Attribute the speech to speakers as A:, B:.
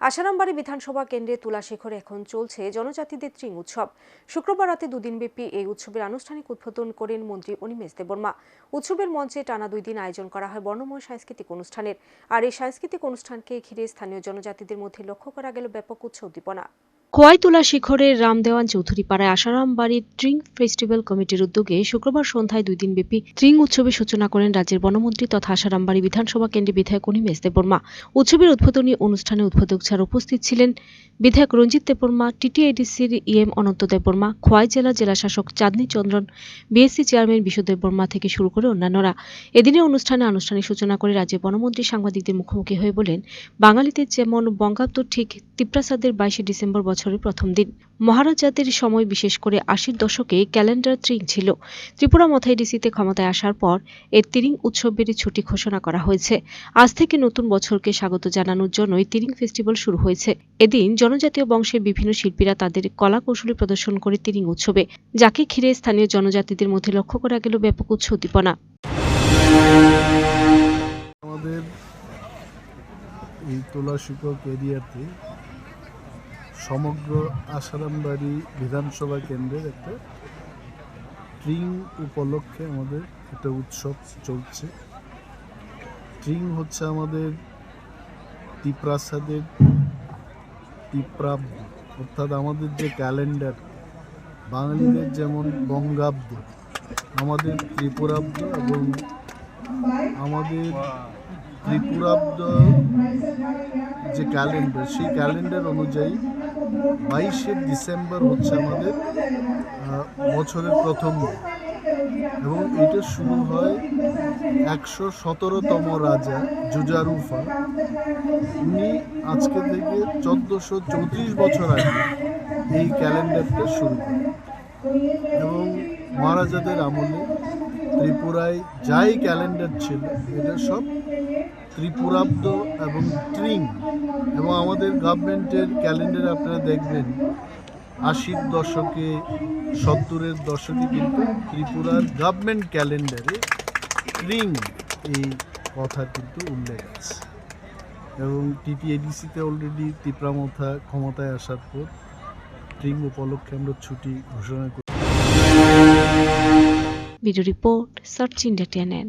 A: আশারামবাড়ি বিধানসভা কেন্দ্রে তুলাশেখর এখন চলছে জনজাতিদের ত্রিং উৎসব। শুক্রবার রাতে দুদিনব্যাপী এই উৎসবের আনুষ্ঠানিক উদ্বোধন করেন মন্ত্রী অনিমেষ দেববর্মা। উৎসবের মঞ্চে টানা দুই দিন আয়োজন করা হয় বর্ণময় সাংস্কৃতিক অনুষ্ঠানের। আর এই সাংস্কৃতিক অনুষ্ঠানকে ঘিরে স্থানীয় জনজাতিদের মধ্যে লক্ষ্য করা গেল ব্যাপক উৎসব উদ্দীপনা। খোয়াইতুলা শিখরের রামদেওয়ান চৌধুরীপাড়ায় আশারাম বাড়ির ট্রিং ফেস্টিভ্যাল কমিটির উদ্যোগে শুক্রবার সন্ধ্যায় দুই দিনব্যাপী ট্রিং উৎসবের সূচনা করেন রাজ্যের বনমন্ত্রী তথা আশারামবাড়ি বিধানসভা কেন্দ্রের বিধায়ক অনিমেষ দেববর্মা উৎসবের উদ্বোধনী অনুষ্ঠানে উদ্বোধক ছাড়া উপস্থিত ছিলেন বিধায়ক রঞ্জিত দেববর্মা, টিটিআইডিসির ইএম অনন্ত দেববর্মা, খোয়াই জেলা জেলাশাসক চাঁদনী চন্দ্রন, বিএসসি চেয়ারম্যান বিশু দেববর্মা থেকে শুরু করে অন্যান্যরা। এদিনের অনুষ্ঠানে আনুষ্ঠানিক সূচনা করে রাজ্যের বনমন্ত্রী সাংবাদিকদের মুখোমুখি হয়ে বলেন, বাঙালিদের যেমন বঙ্গাব্দ ঠিক তিপ্রাসাদের বাইশে ডিসেম্বর বছরের প্রথম দিন। মহারাজাদের সময় বিশেষ করে আশির দশকে ক্যালেন্ডার ত্রিং ছিল। ত্রিপুরা মথাই ডিসিতে ক্ষমতায় আসার পর এর তিরিং উৎসবের ছুটি ঘোষণা করা হয়েছে। আজ থেকে নতুন বছরকে স্বাগত জানানোর জন্যই তিরিং ফেস্টিভ্যাল শুরু হয়েছে। এদিন জনজাতীয় বংশের বিভিন্ন শিল্পীরা তাদের কলা কৌশলী প্রদর্শন করে তিরিং উৎসবে। যাকে ঘিরে স্থানীয় জনজাতিদের মধ্যে লক্ষ্য করা গেল ব্যাপক উৎস উদ্দীপনা
B: এই তোলা শিক্ষক এরিয়াতে সমগ্র আসারামবাড়ি বিধানসভা কেন্দ্রের একটা ট্রিং উপলক্ষে আমাদের একটা উৎসব চলছে। ট্রিং হচ্ছে আমাদের তিপ্রাসাদের তিপ্রাব্দ, অর্থাৎ আমাদের যে ক্যালেন্ডার, বাঙালিদের যেমন বঙ্গাব্দ, আমাদের ত্রিপুরাব্দ এবং আমাদের ত্রিপুরাব্দ যে ক্যালেন্ডার, সেই ক্যালেন্ডার অনুযায়ী বাইশে ডিসেম্বর হচ্ছে আমাদের বছরের প্রথম এবং এটা শুরু হয় একশো সতেরোতম রাজা জুজারুফা উনি আজকে থেকে চোদ্দোশো চৌত্রিশ বছর আগে এই ক্যালেন্ডারটা শুরু করেন। এবং মহারাজাদের আমলে ত্রিপুরায় যাই ক্যালেন্ডার ছিল, এটা সব ত্রিপুরাব্দ এবং ট্রিং এবং আমাদের গভর্নমেন্টের ক্যালেন্ডার আপনারা দেখবেন, আশির দশকে, সত্তরের দশকে কিন্তু ত্রিপুরার গভর্নমেন্ট ক্যালেন্ডারে ট্রিং এই কথা কিন্তু উল্লেখ আছে। এবং টিটিএডিসিতে অলরেডি ত্রিপুরামথা ক্ষমতায় আসার পর ট্রিং উপলক্ষে আমরা ছুটি ঘোষণা করি।
A: Video report search India TNN.